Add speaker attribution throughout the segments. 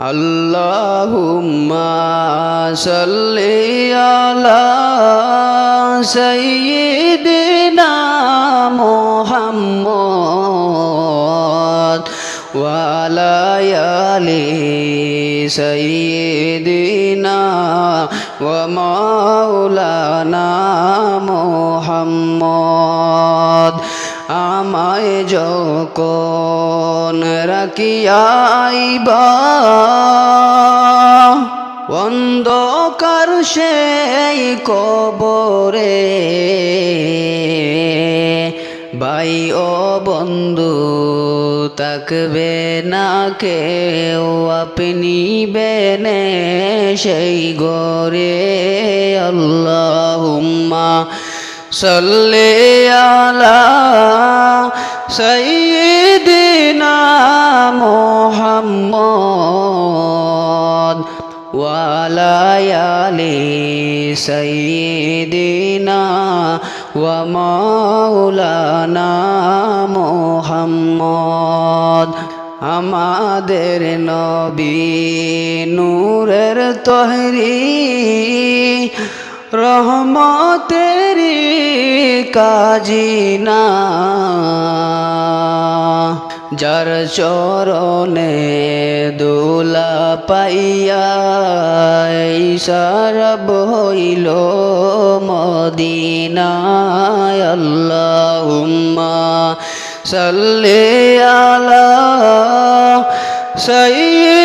Speaker 1: আল্লাহুম্মা সাল্লি আলা সাইয়্যিদিনা মুহাম্মদ ওয়ালা আলি সাইয়্যিদিনা ওয়া মাওলানা মুহাম্মদ আমায় যখন রাখিয়াইবা অন্ধকার সেই কবরে ভাই ও বন্ধু তাকবে না কেউ, আপনি বেনে সেই গরে আল্লাহুম্মা সাল্লি আলা সাইয়্যিদিনা মুহাম্মদ ওয়ালা আলি সাইয়্যিদিনা ওয়া মাওলানা মুহাম্মদ আমাদের নবী নূরের তহরি রহমতেরি কাজিনা যার চরণে দোলা পাইয়া সারব হইল মদিনায়। আল্লাহুম্মা সাল্লি আলা সাইয়্যিদিনা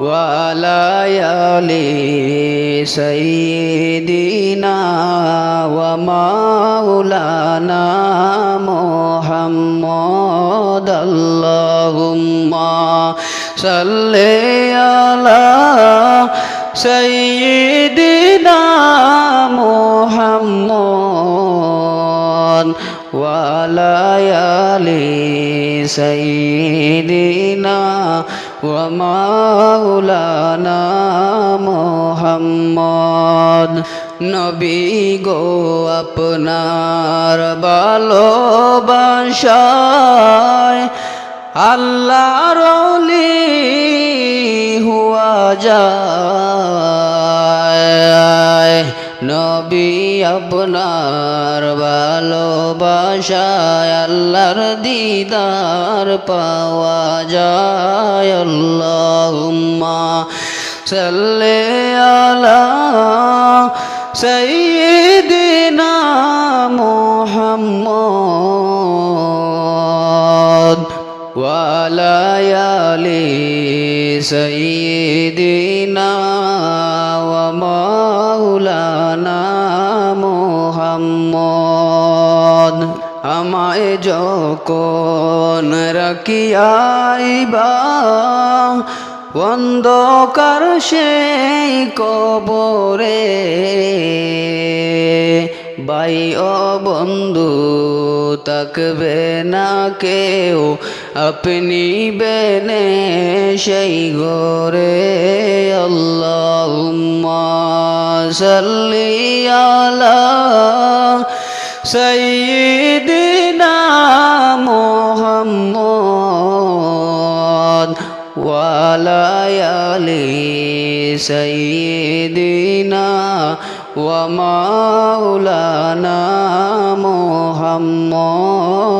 Speaker 1: ওয়ালা আলি সাইয়্যিদিনা ওয়া মাওলানা মুহাম্মদ আল্লাহুম্মা সাল্লি আলা সাইয়্যিদিনা মুহাম্মদ ওয়ালা মাওলানা মুহাম্মদ নবী গো আপনার ভালোবাসায় আল্লাহর হুয়া যায়। নবী আপনার ভালোবাসায় আল্লাহর দিদার পাওয়া যায়। আল্লাহুম্মা সাল্লি আলা সাইয়্যিদিনা মুহাম্মদ ওয়ালা আলি সাইয়্যিদিনা আমায় যখন রাখিয়াইবা, অন্ধকার সেই কবরে বাই ও বন্ধু তাকবে না কেউ, আপনি বেনে সেই গরে আল্লাহুম্মা সাল্লি আলা সাইয়্যিদিনা ওয়ালা আলি সাইয়্যিদিনা ওয়া মাওলানা মুহাম্মদ